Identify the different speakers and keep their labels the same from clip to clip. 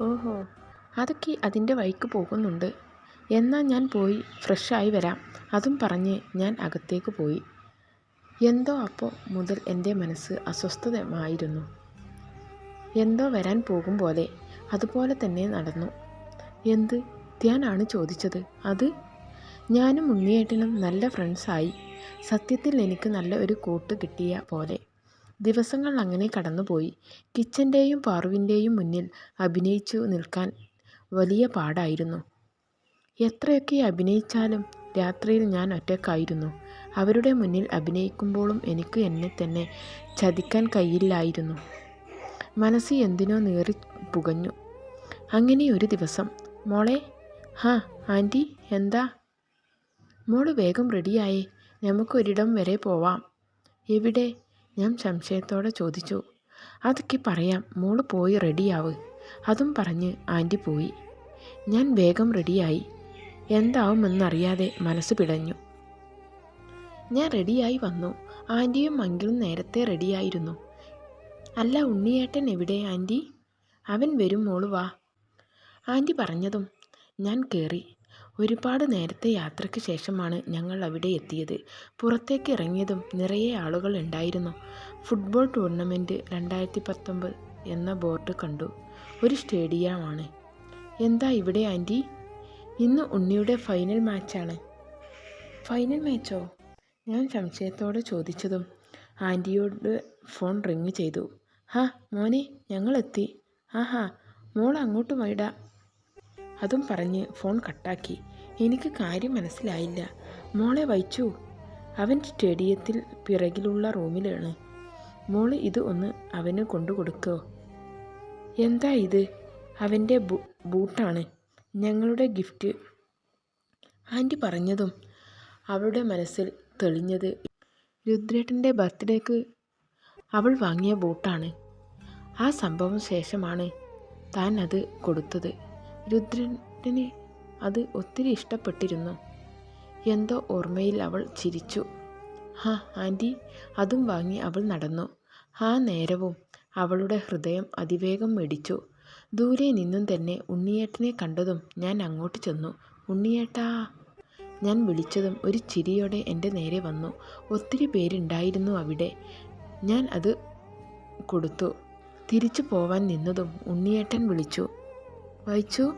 Speaker 1: ഓഹോ അതൊക്കെ അതിന്റെ വഴിക്ക് പോകുന്നുണ്ട്. എന്നാൽ ഞാൻ പോയി ഫ്രഷായി വരാം. അതും പറഞ്ഞ് ഞാൻ അകത്തേക്ക് പോയി. എന്തോ അപ്പോൾ മുതൽ എന്റെ മനസ്സ് അസ്വസ്ഥമായിരുന്നു. എന്തോ വരാൻ പോകും പോലെ അതുപോലെ തന്നെ നടന്നു. എന്ത്? ധ്യാനാണ് ചോദിച്ചത്. അത്? ഞാനും ഉണ്ണിയേട്ടനും നല്ല ഫ്രണ്ട്സായി സത്യത്തിൽ എനിക്ക് നല്ല ഒരു കൂട്ട് കിട്ടിയ പോലെ. ദിവസങ്ങൾ അങ്ങനെ കടന്നുപോയി. കിച്ചന്റെയും പാറുവിന്റെയും മുന്നിൽ അഭിനയിച്ചു നിൽക്കാൻ വലിയ പാടായിരുന്നു. എത്രയൊക്കെ അഭിനയിച്ചാലും രാത്രിയിൽ ഞാൻ ഒറ്റക്കായിരുന്നു. അവരുടെ മുന്നിൽ അഭിനയിക്കുമ്പോഴും എനിക്ക് എന്നെ തന്നെ ചതിക്കാൻ കഴിയില്ലായിരുന്നു മനസ്സ് എന്തിനോ നേറി പുകഞ്ഞു. അങ്ങനെ ഒരു ദിവസം മോളെ ഹാ ആന്റി എന്താ? മോൾ വേഗം റെഡിയായേ നമുക്കൊരിടം വരെ പോവാം. എവിടെ? ഞാൻ സംശയത്തോടെ ചോദിച്ചു അതൊക്കെ പറയാം മോൾ പോയി റെഡിയാവ്. അതും പറഞ്ഞ് ആന്റി പോയി. ഞാൻ വേഗം റെഡിയായി. എന്താവുമെന്നറിയാതെ മനസ്സ് പിടഞ്ഞു. ഞാൻ റെഡിയായി വന്നു. ആന്റിയും അങ്കിളും നേരത്തെ റെഡിയായിരുന്നു. അല്ല ഉണ്ണിയേട്ടൻ എവിടെ ആന്റി അവൻ വരും മോൾ വാ. ആന്റി പറഞ്ഞതും ഞാൻ കയറി ഒരുപാട് നേരത്തെ യാത്രയ്ക്ക് ശേഷമാണ് ഞങ്ങൾ അവിടെ എത്തിയത്. പുറത്തേക്ക് ഇറങ്ങിയതും നിറയെ ആളുകൾ ഉണ്ടായിരുന്നു. ഫുട്ബോൾ ടൂർണമെന്റ് രണ്ടായിരത്തി പത്തൊമ്പത് എന്ന ബോർഡ് കണ്ടു. ഒരു സ്റ്റേഡിയമാണ്. എന്താ ഇവിടെ ആന്റി ഇന്ന് ഉണ്ണിയുടെ ഫൈനൽ മാച്ചാണ്. ഫൈനൽ മാച്ചോ? ഞാൻ സംശയത്തോടെ ചോദിച്ചതും ആന്റിയോട് ഫോൺ റിങ് ചെയ്തു. ഹാ മോനെ ഞങ്ങളെത്തി ആഹാ മോൾ അങ്ങോട്ട് വൈടാ അതും പറഞ്ഞ് ഫോൺ കട്ടാക്കി. എനിക്ക് കാര്യം മനസ്സിലായില്ല. മോളെ വഹിച്ചു. അവൻ സ്റ്റേഡിയത്തിൽ പിറകിലുള്ള റൂമിലാണ്. മോൾ ഇത് ഒന്ന് അവന് കൊണ്ടു കൊടുക്കോ എന്താ ഇത്? അവന്റെ ബൂട്ടാണ്. ഞങ്ങളുടെ ഗിഫ്റ്റ്. ആന്റി പറഞ്ഞതും അവളുടെ മനസ്സിൽ തെളിഞ്ഞത്. രുദ്രേട്ടന്റെ ബർത്ത്ഡേക്ക് അവൾ വാങ്ങിയ ബൂട്ടാണ്. ആ സംഭവം ശേഷമാണ് താൻ അത് കൊടുത്തത്. രുദ്രന് അത് ഒത്തിരി ഇഷ്ടപ്പെട്ടിരുന്നു. എന്തോ ഓർമ്മയിൽ അവൾ ചിരിച്ചു. ഹാ ആന്റി. അതും വാങ്ങി അവൾ നടന്നു. ആ നേരവും അവളുടെ ഹൃദയം അതിവേഗം മിടിച്ചു. ദൂരെ നിന്നും തന്നെ ഉണ്ണിയേട്ടനെ കണ്ടതും ഞാൻ അങ്ങോട്ട് ചെന്നു. ഉണ്ണിയേട്ടാ. ഞാൻ വിളിച്ചതും ഒരു ചിരിയോടെ എന്റെ നേരെ വന്നു. ഒത്തിരി പേരുണ്ടായിരുന്നു അവിടെ. ഞാൻ അത് കൊടുത്തു. തിരിച്ചു പോവാൻ നിന്നതും ഉണ്ണിയേട്ടൻ വിളിച്ചു. വായിച്ചു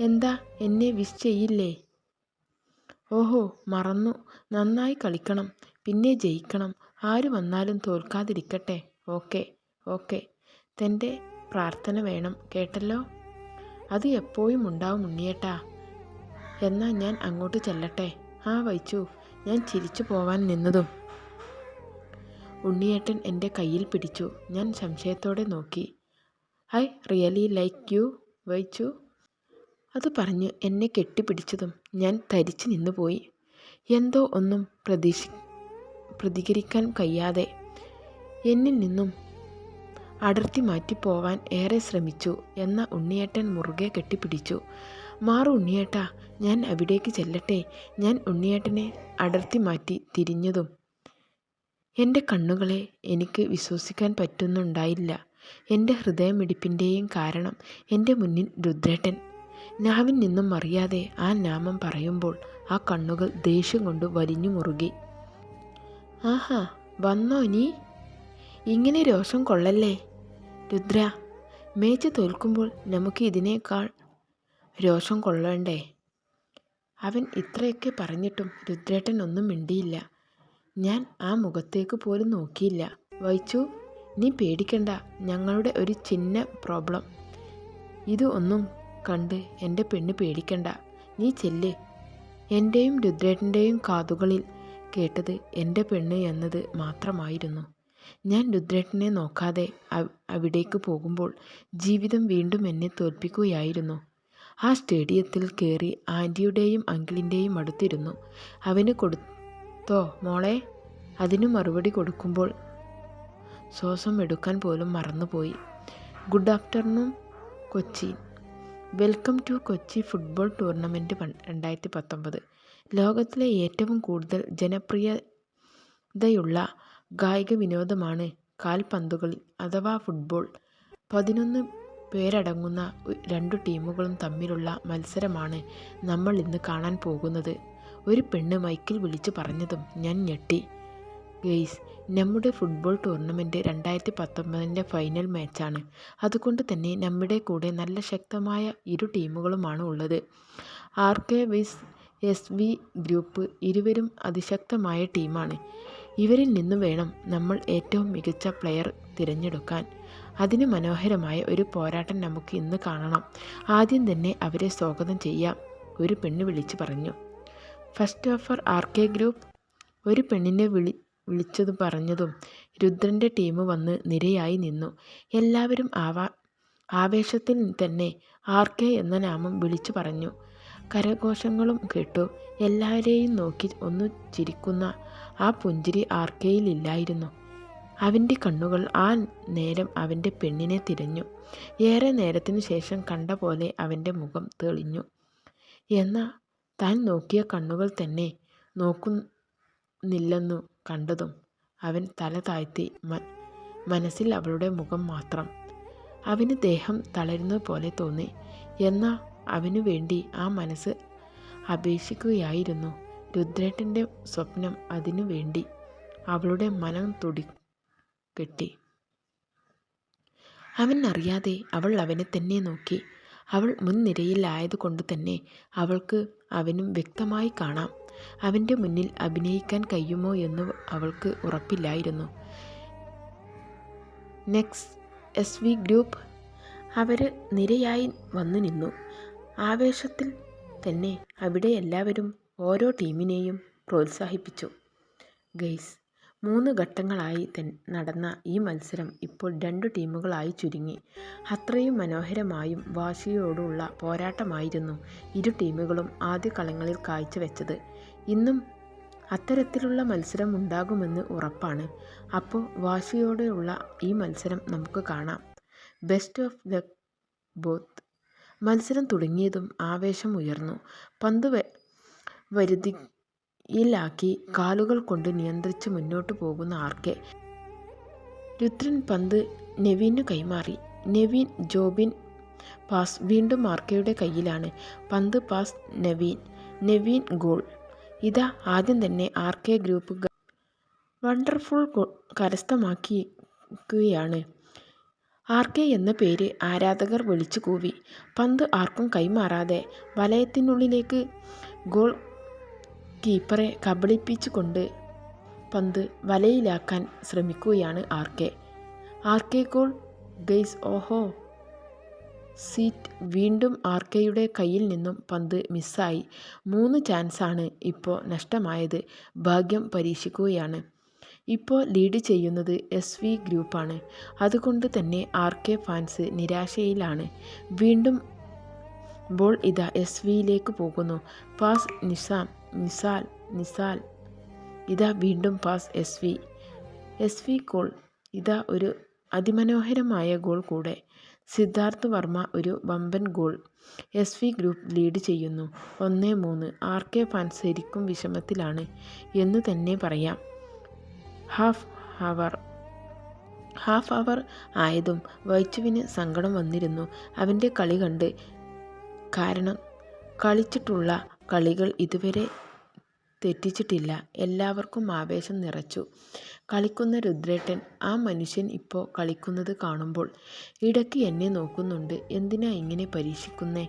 Speaker 1: എന്താ എന്നെ വിഷ് ചെയ്യില്ലേ? ഓഹോ മറന്നു. നന്നായി കളിക്കണം. പിന്നെ ജയിക്കണം. ആര് വന്നാലും തോൽക്കാതിരിക്കട്ടെ. Okay okay. തന്റെ പ്രാർത്ഥന വേണം. കേട്ടല്ലോ? അത് എപ്പോഴും ഉണ്ടാവും ഉണ്ണിയേട്ടാ. എന്നാൽ ഞാൻ അങ്ങോട്ട് ചെല്ലട്ടെ. ആ വൈച്ചു. ഞാൻ ചിരിച്ചു പോവാൻ നിന്നതും. ഉണ്ണിയേട്ടൻ എന്റെ കയ്യിൽ പിടിച്ചു. ഞാൻ സംശയത്തോടെ നോക്കി. ഐ റിയലി ലൈക്ക് യു വൈച്ചു. അത് പറഞ്ഞ് എന്നെ കെട്ടിപ്പിടിച്ചതും ഞാൻ തരിച്ചു നിന്നുപോയി. എന്തോ ഒന്നും പ്രതീക്ഷ പ്രതികരിക്കാൻ കഴിയാതെ എന്നിൽ നിന്നും അടർത്തി മാറ്റിപ്പോവാൻ ഏറെ ശ്രമിച്ചു എന്ന ഉണ്ണിയേട്ടൻ മുറുകെ കെട്ടിപ്പിടിച്ചു. മാറു ഉണ്ണിയേട്ട ഞാൻ അവിടേക്ക് ചെല്ലട്ടെ. ഞാൻ ഉണ്ണിയേട്ടനെ അടർത്തി മാറ്റി തിരിഞ്ഞതും എന്റെ കണ്ണുകളെ എനിക്ക് വിശ്വസിക്കാൻ പറ്റുന്നുണ്ടായില്ല. എന്റെ ഹൃദയമിടിപ്പിന്റെയും കാരണം എന്റെ മുന്നിൽ രുദ്രേട്ടൻ നാവിൽ നിന്നും അറിയാതെ ആ നാമം പറയുമ്പോൾ ആ കണ്ണുകൾ ദേഷ്യം കൊണ്ട് വലിഞ്ഞു മുറുകി. ആഹാ വന്നോ നീ ഇങ്ങനെ രോഷം കൊള്ളല്ലേ? രുദ്ര മേച്ച് തോൽക്കുമ്പോൾ നമുക്ക് ഇതിനേക്കാൾ രോഷം കൊള്ളണ്ടേ? അവൻ ഇത്രയൊക്കെ പറഞ്ഞിട്ടും രുദ്രേട്ടൻ ഒന്നും മിണ്ടിയില്ല. ഞാൻ ആ മുഖത്തേക്ക് പോലും നോക്കിയില്ല. വൈച്ചു നീ പേടിക്കണ്ട. ഞങ്ങളുടെ ഒരു ചിന്ന പ്രോബ്ലം. ഇത് ഒന്നും കണ്ട് എന്റെ പെണ്ണ് പേടിക്കണ്ട. നീ ചെല്ല്. എന്റെയും രുദ്രേട്ടന്റെയും കാതുകളിൽ കേട്ടത് എന്റെ പെണ്ണ് എന്നത് മാത്രമായിരുന്നു. ഞാൻ രുദ്രേട്ടനെ നോക്കാതെ അവിടേക്ക് പോകുമ്പോൾ ജീവിതം വീണ്ടും എന്നെ തോൽപ്പിക്കുകയായിരുന്നു. ആ സ്റ്റേഡിയത്തിൽ കയറി ആന്റിയുടെയും അങ്കിളിന്റെയും അടുത്തിരുന്നു. അവന് കൊടുത്തോ മോളെ? അതിനു മറുപടി കൊടുക്കുമ്പോൾ ശ്വാസം എടുക്കാൻ പോലും മറന്നുപോയി. Good afternoon Kochi. Welcome to Kochi football tournament രണ്ടായിരത്തി പത്തൊമ്പത് ലോകത്തിലെ ഏറ്റവും കൂടുതൽ ജനപ്രിയതയുള്ള കായിക വിനോദമാണ് കാൽപന്തുകളി അഥവാ ഫുട്ബോൾ. പതിനൊന്ന് പേരടങ്ങുന്ന രണ്ടു ടീമുകളും തമ്മിലുള്ള മത്സരമാണ് നമ്മൾ ഇന്ന് കാണാൻ പോകുന്നത്. ഒരു പെണ്ണ് മൈക്കിൽ വിളിച്ചു പറഞ്ഞതും ഞാൻ ഞെട്ടി. ഗെയ്സ് നമ്മുടെ ഫുട്ബോൾ ടൂർണമെന്റ് രണ്ടായിരത്തി പത്തൊമ്പതിന്റെ ഫൈനൽ മാച്ചാണ്. അതുകൊണ്ട് തന്നെ നമ്മുടെ കൂടെ നല്ല ശക്തമായ ഇരു ടീമുകളുമാണ് ഉള്ളത്. ആർ കെ വിസ് എസ് വി ഗ്രൂപ്പ് ഇരുവരും അതിശക്തമായ ടീമാണ്. ഇവരിൽ നിന്ന് വേണം നമ്മൾ ഏറ്റവും മികച്ച പ്ലെയർ തിരഞ്ഞെടുക്കാൻ. അതിന് മനോഹരമായ ഒരു പോരാട്ടം നമുക്ക് ഇന്ന് കാണണം. ആദ്യം തന്നെ അവരെ സ്വാഗതം ചെയ്യാം. ഒരു പെണ്ണ് വിളിച്ചു പറഞ്ഞു. First offer R K group? ഒരു പെണ്ണിനെ വിളി വിളിച്ചതും പറഞ്ഞതും രുദ്രന്റെ ടീം വന്ന് നിരയായി നിന്നു. എല്ലാവരും ആവാ ആവേശത്തിൽ തന്നെ ആർ കെ എന്ന നാമം വിളിച്ചു പറഞ്ഞു. കരഘോഷങ്ങളും കേട്ടു. എല്ലാവരെയും നോക്കി ഒന്ന് ചിരിക്കുന്ന ആ പുഞ്ചിരി ആർ കെയിലില്ലായിരുന്നു അവന്റെ കണ്ണുകൾ ആ നേരം അവന്റെ പെണ്ണിനെ തിരഞ്ഞു. ഏറെ നേരത്തിനു ശേഷം കണ്ട പോലെ അവന്റെ മുഖം തെളിഞ്ഞു. എന്നാൽ താൻ നോക്കിയ കണ്ണുകൾ തന്നെ നോക്കുന്നില്ലെന്നു കണ്ടതും അവൻ തല താഴ്ത്തി മനസ്സിൽ അവളുടെ മുഖം മാത്രം. അവന് ദേഹം തളരുന്നത് പോലെ തോന്നി. എന്നാൽ അവനു വേണ്ടി ആ മനസ്സ് അപേക്ഷിക്കുകയായിരുന്നു. രുദ്രേട്ടന്റെ സ്വപ്നം അതിനു വേണ്ടി അവളുടെ മനം തുടി കെട്ടി. അവൻ അറിയാതെ അവൾ അവനെ തന്നെ നോക്കി. അവൾ മുൻനിരയിലായതുകൊണ്ട് തന്നെ അവൾക്ക് അവനും വ്യക്തമായി കാണാം. അവന്റെ മുന്നിൽ അഭിനയിക്കാൻ കഴിയുമോ എന്ന് അവൾക്ക് ഉറപ്പില്ലായിരുന്നു. നെക്സ്റ്റ് എസ് വി ഗ്രൂപ്പ് അവർ നിരയായി വന്നു നിന്നു. ആവേശത്തിൽ തന്നെ അവിടെ എല്ലാവരും ഓരോ ടീമിനെയും പ്രോത്സാഹിപ്പിച്ചു. ഗെയ്സ് മൂന്ന് ഘട്ടങ്ങളായി നടന്ന ഈ മത്സരം ഇപ്പോൾ രണ്ട് ടീമുകളായി ചുരുങ്ങി. അത്രയും മനോഹരമായും വാശിയോടുള്ള പോരാട്ടമായിരുന്നു ഇരു ടീമുകളും ആദ്യ കളങ്ങളിൽ കാഴ്ചവെച്ചത്. ഇന്നും അത്തരത്തിലുള്ള മത്സരം ഉണ്ടാകുമെന്ന് ഉറപ്പാണ്. അപ്പോൾ വാശിയോടെയുള്ള ഈ മത്സരം നമുക്ക് കാണാം. Best of the both. മത്സരം തുടങ്ങിയതും ആവേശം ഉയർന്നു. പന്ത് വരുതിയിലാക്കി കാലുകൾ കൊണ്ട് നിയന്ത്രിച്ച് മുന്നോട്ട് പോകുന്ന ആർക്കെ രുദ്രൻ പന്ത് നെവീനു കൈമാറി. നെവീൻ ജോബിൻ പാസ് വീണ്ടും ആർക്കയുടെ കയ്യിലാണ്. പന്ത് പാസ് നവീൻ. നവീൻ ഗോൾ. ഇതാ ആദ്യം തന്നെ ആർ കെ ഗ്രൂപ്പ് വണ്ടർഫുൾ കരസ്ഥമാക്കിയിരിക്കുകയാണ്. ആർ കെ എന്ന പേര് ആരാധകർ വിളിച്ചു കൂവി. പന്ത് ആർക്കും കൈമാറാതെ വലയത്തിനുള്ളിലേക്ക് ഗോൾ കീപ്പറെ കബളിപ്പിച്ചുകൊണ്ട് പന്ത് വലയിലാക്കാൻ ശ്രമിക്കുകയാണ് R K. R K goal guys ഓഹോ. സീറ്റ് വീണ്ടും ആർ കെയുടെ കയ്യിൽ നിന്നും പന്ത് മിസ്സായി. മൂന്ന് ചാൻസാണ് ഇപ്പോൾ നഷ്ടമായത്. ഭാഗ്യം പരീക്ഷിക്കുകയാണ്. ഇപ്പോൾ ലീഡ് ചെയ്യുന്നത് എസ് വി ഗ്രൂപ്പാണ്. അതുകൊണ്ട് തന്നെ ആർ കെ ഫാൻസ് നിരാശയിലാണ്. വീണ്ടും ബോൾ ഇതാ എസ് വിയിലേക്ക് പോകുന്നു. പാസ് നിസാം നിസാൽ നിസാൽ. ഇതാ വീണ്ടും pass S V. S V goal. ഇതാ ഒരു അതിമനോഹരമായ ഗോൾ കൂടെ. സിദ്ധാർത്ഥ് വർമ്മ ഒരു വമ്പൻ goal. S V group lead ചെയ്യുന്നു. ഒന്ന് മൂന്ന്. ആർ കെ ഫാൻസ് ശരിക്കും വിഷമത്തിലാണ്. എന്ന് തന്നെ പറയാം. Half hour. ഹാഫ് അവർ ആയതും വൈച്ചുവിന് സങ്കടം വന്നിരുന്നു. അവന്റെ കളി കണ്ട് കാരണം കളിച്ചിട്ടുള്ള കളികൾ ഇതുവരെ തെറ്റിച്ചിട്ടില്ല. എല്ലാവർക്കും ആവേശം നിറച്ചു. കളിക്കുന്ന രുദ്രേട്ടൻ ആ മനുഷ്യൻ ഇപ്പോൾ കളിക്കുന്നത് കാണുമ്പോൾ ഇടയ്ക്ക് എന്നെ നോക്കുന്നുണ്ട്. എന്തിനാ ഇങ്ങനെ പരീക്ഷിക്കുന്നേ?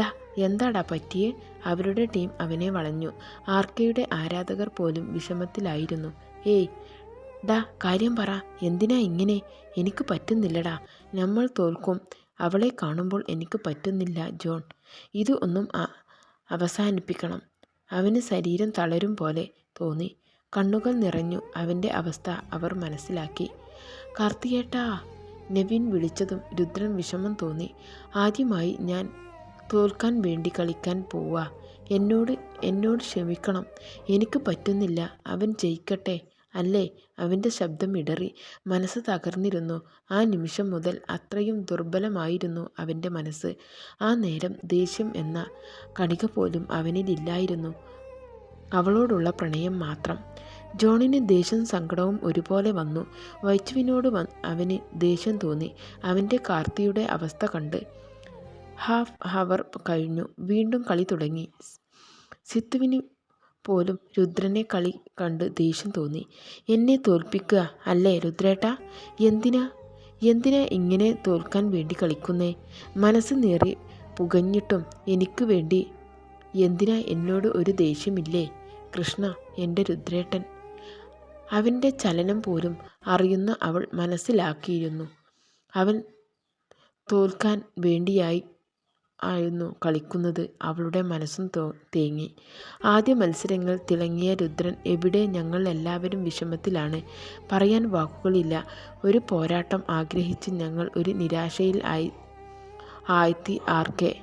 Speaker 1: ഡാ എന്താടാ പറ്റിയേ? അവരുടെ ടീം അവനെ വളഞ്ഞു. ആർക്കയുടെ ആരാധകർ പോലും വിഷമത്തിലായിരുന്നു. ഏയ് ഡാ കാര്യം പറ. എന്തിനാ ഇങ്ങനെ? എനിക്ക് പറ്റുന്നില്ലടാ. നമ്മൾ തോൽക്കും. അവളെ കാണുമ്പോൾ എനിക്ക് പറ്റുന്നില്ല ജോൺ. ഇത് ഒന്നും അവസാനിപ്പിക്കണം. അവന് ശരീരം തളരും പോലെ തോന്നി. കണ്ണുകൾ നിറഞ്ഞു അവന്റെ അവസ്ഥ അവർ മനസ്സിലാക്കി. കാർത്തികേട്ടാ നെവിൻ വിളിച്ചതും രുദ്രൻ വിഷമം തോന്നി. ആദ്യമായി ഞാൻ തോൽക്കാൻ വേണ്ടി കളിക്കാൻ പോവാ. എന്നോട് എന്നോട് ക്ഷമിക്കണം. എനിക്ക് പറ്റുന്നില്ല. അവൻ ജയിക്കട്ടെ. അല്ലേ? അവന്റെ ശബ്ദം ഇടറി. മനസ്സ് തകർന്നിരുന്നു. ആ നിമിഷം മുതൽ അത്രയും ദുർബലമായിരുന്നു അവന്റെ മനസ്സ്. ആ നേരം ദേഷ്യം എന്ന കണിക പോലും അവനിലില്ലായിരുന്നു അവളോടുള്ള പ്രണയം മാത്രം. ജോണിന് ദേഷ്യം സങ്കടവും ഒരുപോലെ വന്നു. വൈച്ചുവിനോട് അവന് ദേഷ്യം തോന്നി. അവന്റെ കാർത്തിയുടെ അവസ്ഥ കണ്ട് ഹാഫ് ഹവർ കഴിഞ്ഞു. വീണ്ടും കളി തുടങ്ങി. സിത്തുവിന് പോലും രുദ്രനെ കളി കണ്ട് ദേഷ്യം തോന്നി. എന്നെ തോൽപ്പിക്കുക അല്ലേ രുദ്രേട്ട? എന്തിനാ? എന്തിനാ ഇങ്ങനെ തോൽക്കാൻ വേണ്ടി കളിക്കുന്നേ? മനസ്സ് നേറി പുകഞ്ഞിട്ടും എനിക്ക് വേണ്ടി എന്തിനാ എന്നോട് ഒരു ദേഷ്യമില്ലേ? കൃഷ്ണ എന്റെ രുദ്രേട്ടൻ. അവന്റെ ചലനം പോലും അറിയുന്ന അവൾ മനസ്സിലാക്കിയിരുന്നു. അവൻ തോൽക്കാൻ വേണ്ടിയായി ആയിരുന്നു കളിക്കുന്നത്. അവളുടെ മനസ്സും തേങ്ങി. ആദ്യ മത്സരങ്ങൾ തിളങ്ങിയ രുദ്രൻ എവിടെ ഞങ്ങൾ എല്ലാവരും വിഷമത്തിലാണ്. പറയാൻ വാക്കുകളില്ല. ഒരു പോരാട്ടം ആഗ്രഹിച്ച് ഞങ്ങൾ ഒരു നിരാശയിൽ ആയി ആഴ്ത്തി ആർക്കെ.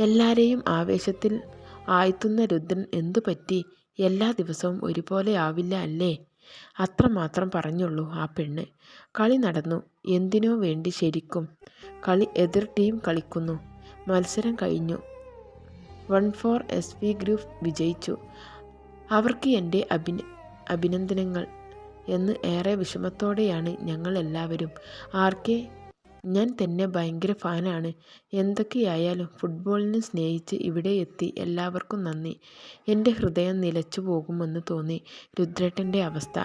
Speaker 1: എല്ലാരെയും ആവേശത്തിൽ ആഴ്ത്തുന്ന രുദ്രൻ എന്തു പറ്റി? എല്ലാ ദിവസവും ഒരുപോലെ ആവില്ല അല്ലേ? അത്രമാത്രം പറഞ്ഞുള്ളൂ ആ പെണ്ണ്. കളി നടന്നു. എന്തിനോ വേണ്ടി ശരിക്കും? കളി എതിർ ടീം കളിക്കുന്നു. മത്സരം കഴിഞ്ഞു. One four S P group വിജയിച്ചു. അവർക്ക് എന്റെ അഭിന അഭിനന്ദനങ്ങൾ എന്ന് ഏറെ വിഷമത്തോടെയാണ് ഞങ്ങൾ എല്ലാവരും. ആർക്കെ ഞാൻ തന്നെ ഭയങ്കര ഫാനാണ് എന്തൊക്കെയായാലും ഫുട്ബോളിനെ സ്നേഹിച്ച് ഇവിടെ എത്തി എല്ലാവർക്കും നന്ദി. എന്റെ ഹൃദയം നിലച്ചു പോകുമെന്ന് തോന്നി രുദ്രട്ടന്റെ അവസ്ഥ.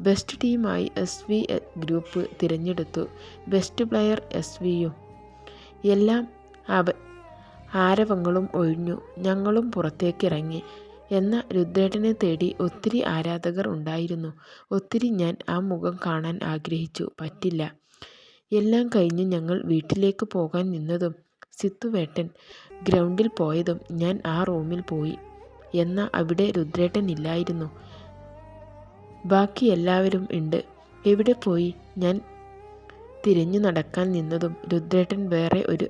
Speaker 1: ബെസ്റ്റ് ടീമായി എസ് വി ഗ്രൂപ്പ് തിരഞ്ഞെടുത്തു. ബെസ്റ്റ് പ്ലെയർ എസ് വിയും എല്ലാം അവ ആരവങ്ങളും ഒഴിഞ്ഞു. ഞങ്ങളും പുറത്തേക്കിറങ്ങി. എന്ന രുദ്രേട്ടനെ തേടി ഒത്തിരി ആരാധകർ ഉണ്ടായിരുന്നു. ഒത്തിരി ഞാൻ ആ മുഖം കാണാൻ ആഗ്രഹിച്ചു. പറ്റില്ല. എല്ലാം കഴിഞ്ഞ് ഞങ്ങൾ വീട്ടിലേക്ക് പോകാൻ നിന്നതും സിത്തുവേട്ടൻ ഗ്രൗണ്ടിൽ പോയതും ഞാൻ ആ റൂമിൽ പോയി. എന്ന അവിടെ രുദ്രേട്ടൻ ഇല്ലായിരുന്നു. ബാക്കി എല്ലാവരും ഉണ്ട്. എവിടെ പോയി? ഞാൻ തിരിഞ്ഞു നടക്കാൻ നിന്നതും രുദ്രേട്ടൻ വേറെ ഒരു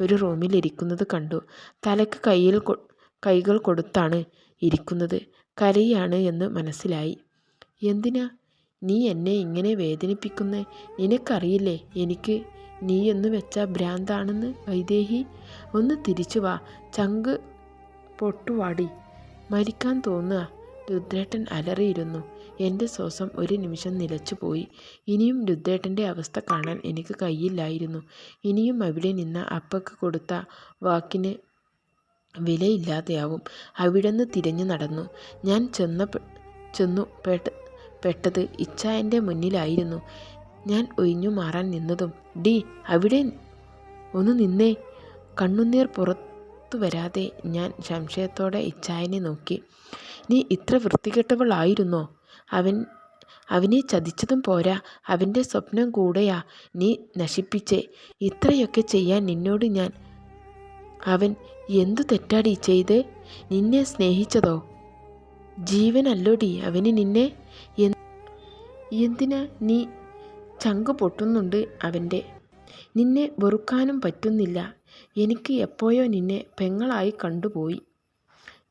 Speaker 1: ഒരു റൂമിൽ ഇരിക്കുന്നത് കണ്ടു. തലക്ക് കയ്യിൽ കൈകൾ കൊടുത്താണ് ഇരിക്കുന്നത്. കരയാണ് എന്ന് മനസ്സിലായി. എന്തിനാ? നീ എന്നെ ഇങ്ങനെ വേദനിപ്പിക്കുന്നേ? നിനക്കറിയില്ലേ? എനിക്ക് നീ എന്ന് വെച്ച ഭ്രാന്താണെന്ന് വൈദേഹി? ഒന്ന് തിരിച്ചു വാ. ചങ്ക് പൊട്ടുവാടി. മരിക്കാൻ തോന്നുക. രുദ്രേട്ടൻ അലറിയിരുന്നു. എന്റെ ശ്വാസം ഒരു നിമിഷം നിലച്ചുപോയി ഇനിയും രുദ്രേട്ടന്റെ അവസ്ഥ കാണാൻ എനിക്ക് കഴിയില്ലായിരുന്നു ഇനിയും അവിടെ നിന്ന് അപ്പക്ക് കൊടുത്ത വാക്കിന് വിലയില്ലാതെയാവും. അവിടുന്ന് തിരഞ്ഞു നടന്നു. ഞാൻ ചെന്ന ചെന്നു പെട്ട പെട്ടത് ഇച്ചായന്റെ മുന്നിലായിരുന്നു. ഞാൻ ഒഴിഞ്ഞു മാറാൻ നിന്നതും ഡി അവിടെ ഒന്ന് നിന്നേ. കണ്ണുനീർ പുറത്തു വരാതെ ഞാൻ സംശയത്തോടെ ഇച്ചായനെ നോക്കി. നീ ഇത്ര വൃത്തികെട്ടവളായിരുന്നോ? അവൻ അവനെ ചതിച്ചതും പോരാ. അവന്റെ സ്വപ്നം കൂടെയാ നീ നശിപ്പിച്ചേ. ഇത്രയൊക്കെ ചെയ്യാൻ നിന്നോട് ഞാൻ. അവൻ എന്തു തെറ്റാടി ചെയ്ത്? നിന്നെ സ്നേഹിച്ചതോ? ജീവനല്ലോടി അവന് നിന്നെ? എന്തിനാ നീ ചങ്ക് പൊട്ടുന്നുണ്ട് അവന്റെ നിന്നെ വെറുക്കാനും പറ്റുന്നില്ല. എനിക്ക് എപ്പോഴോ നിന്നെ പെങ്ങളായി കണ്ടുപോയി.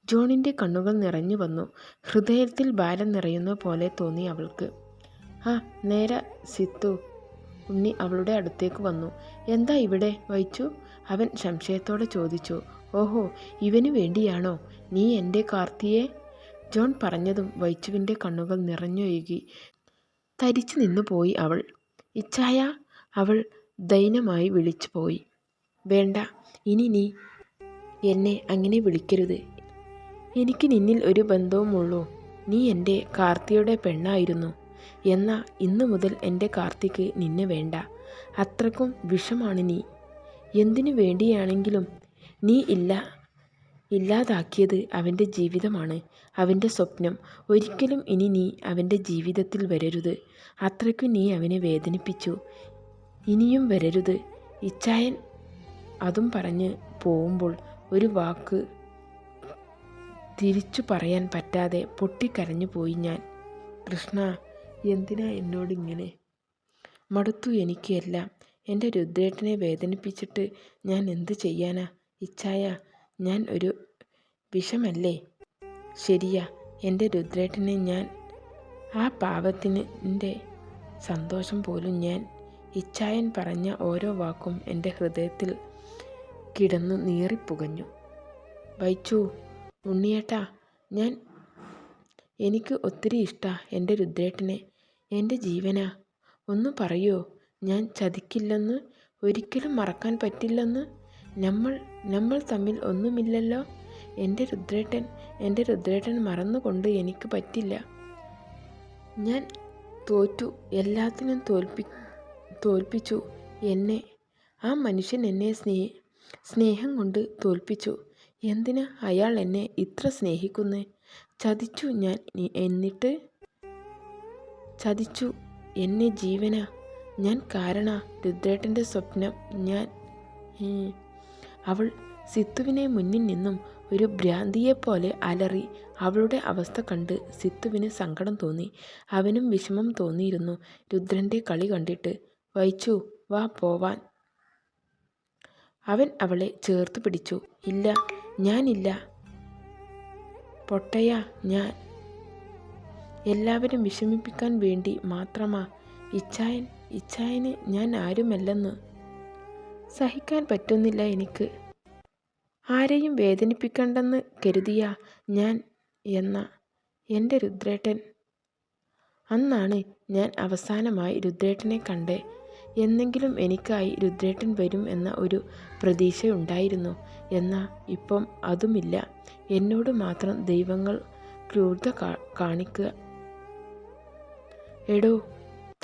Speaker 1: ജോണിന്റെ കണ്ണുകൾ നിറഞ്ഞു വന്നു. ഹൃദയത്തിൽ ഭാരം നിറയുന്ന പോലെ തോന്നി അവൾക്ക്. ആ നേരെ സിത്തു. ഉണ്ണി അവളുടെ അടുത്തേക്ക് വന്നു. എന്താ ഇവിടെ വഹിച്ചു അവൻ സംശയത്തോടെ ചോദിച്ചു. ഓഹോ ഇവന് വേണ്ടിയാണോ? നീ എന്റെ കാർത്തിയെ? ജോൺ പറഞ്ഞതും വൈച്ചുവിന്റെ കണ്ണുകൾ നിറഞ്ഞൊഴുകി. തരിച്ചു നിന്നു പോയി അവൾ. ഇച്ഛായ അവൾ ദൈനമായി വിളിച്ചു പോയി വേണ്ട ഇനി നീ എന്നെ അങ്ങനെ വിളിക്കരുത്. എനിക്ക് നിന്നിൽ ഒരു ബന്ധവുമുള്ളൂ. നീ എന്റെ കാർത്തിയുടെ പെണ്ണായിരുന്നു. എന്നാൽ ഇന്നു മുതൽ എന്റെ കാർത്തിക്ക് നിന്നെ വേണ്ട. അത്രക്കും വിഷമാണ് നീ. എന്തിനു വേണ്ടിയാണെങ്കിലും നീ ഇല്ല ഇല്ലാതാക്കിയത് അവന്റെ ജീവിതമാണ്. അവന്റെ സ്വപ്നം. ഒരിക്കലും ഇനി നീ അവന്റെ ജീവിതത്തിൽ വരരുത്. അത്രയ്ക്കും നീ അവനെ വേദനിപ്പിച്ചു. ഇനിയും വരരുത്. ഇച്ചായൻ അതും പറഞ്ഞ് പോകുമ്പോൾ ഒരു വാക്ക് തിരിച്ചു പറയാൻ പറ്റാതെ പൊട്ടിക്കരഞ്ഞു പോയി ഞാൻ. കൃഷ്ണ എന്തിനാ എന്നോടിങ്ങനെ മടുത്തു എനിക്ക് എല്ലാം. എന്റെ രുദ്രേട്ടനെ വേദനിപ്പിച്ചിട്ട് ഞാൻ എന്ത് ചെയ്യാനാ? ഇച്ഛായ ഞാൻ ഒരു വിഷമല്ലേ? ശരിയാ എന്റെ രുദ്രേട്ടനെ ഞാൻ ആ പാവത്തിന്റെ സന്തോഷം പോലും ഞാൻ ഇച്ഛായൻ പറഞ്ഞ ഓരോ വാക്കും എന്റെ ഹൃദയത്തിൽ കിടന്നു നീറിപ്പുകഞ്ഞു. വൈച്ചു ഉണ്ണിയേട്ടാ ഞാൻ എനിക്ക് ഒത്തിരി ഇഷ്ടാ എന്റെ രുദ്രേട്ടനെ എന്റെ ജീവനാ. ഒന്ന് പറയോ ഞാൻ ചതിക്കില്ലെന്ന് ഒരിക്കലും മറക്കാൻ പറ്റില്ലെന്ന്? നമ്മൾ നമ്മൾ തമ്മിൽ ഒന്നുമില്ലല്ലോ? എന്റെ രുദ്രേട്ടൻ എന്റെ രുദ്രേട്ടൻ മറന്നുകൊണ്ട് എനിക്ക് പറ്റില്ല. ഞാൻ തോറ്റു എല്ലാത്തിനും തോൽപ്പി തോൽപ്പിച്ചു എന്നെ. ആ മനുഷ്യൻ എന്നെ സ്നേ സ്നേഹം കൊണ്ട് തോൽപ്പിച്ചു. എന്തിനാ അയാൾ എന്നെ ഇത്ര സ്നേഹിക്കുന്നു? ചതിച്ചു ഞാൻ എന്നിട്ട്? ചതിച്ചു എന്നെ ജീവന. ഞാൻ കാരണ. രുദ്രേട്ടന്റെ സ്വപ്നം ഞാൻ അവൾ സിത്തുവിനെ മുന്നിൽ നിന്നും ഒരു ഭ്രാന്തിയെപ്പോലെ അലറി അവളുടെ അവസ്ഥ കണ്ട് സിത്തുവിന് സങ്കടം തോന്നി. അവനും വിഷമം തോന്നിയിരുന്നു. രുദ്രന്റെ കളി കണ്ടിട്ട് വൈച്ചു വാ പോവാൻ. അവൻ അവളെ ചേർത്ത് പിടിച്ചു. ഇല്ല ഞാനില്ല. പൊട്ടയ ഞാൻ. എല്ലാവരും വിഷമിപ്പിക്കാൻ വേണ്ടി മാത്രമാ. ഇച്ഛായൻ ഇച്ഛായന് ഞാൻ ആരുമല്ലെന്ന്. സഹിക്കാൻ പറ്റുന്നില്ല എനിക്ക്. ആരെയും വേദനിപ്പിക്കണ്ടെന്ന് കരുതിയ ഞാൻ എന്ന. എന്റെ രുദ്രേട്ടൻ. അന്നാണ് ഞാൻ അവസാനമായി രുദ്രേട്ടനെ കണ്ടേ. എന്നെങ്കിലും എനിക്കായി രുദ്രേട്ടൻ വരും എന്ന ഒരു പ്രതീക്ഷയുണ്ടായിരുന്നു. എന്നാൽ ഇപ്പം അതുമില്ല. എന്നോട് മാത്രം ദൈവങ്ങൾ ക്രൂരത കാണിക്കുക. എടോ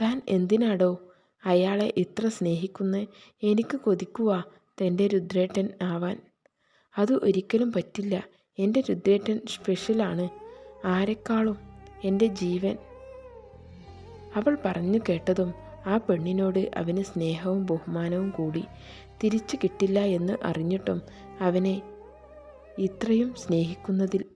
Speaker 1: താൻ എന്തിനാടോ അയാളെ ഇത്ര സ്നേഹിക്കുന്നേ? എനിക്ക് കൊതിക്കുക തന്റെ രുദ്രേട്ടൻ ആവാൻ. അത് ഒരിക്കലും പറ്റില്ല. എന്റെ രുദ്രേട്ടൻ സ്പെഷ്യലാണ്. ആരെക്കാളും എന്റെ ജീവൻ. അവൾ പറഞ്ഞു കേട്ടതും ആ പെണ്ണിനോട് അവന് സ്നേഹവും ബഹുമാനവും കൂടി തിരിച്ചു കിട്ടില്ല എന്ന് അറിഞ്ഞിട്ടും അവനെ ഇത്രയും സ്നേഹിക്കുന്നതിൽ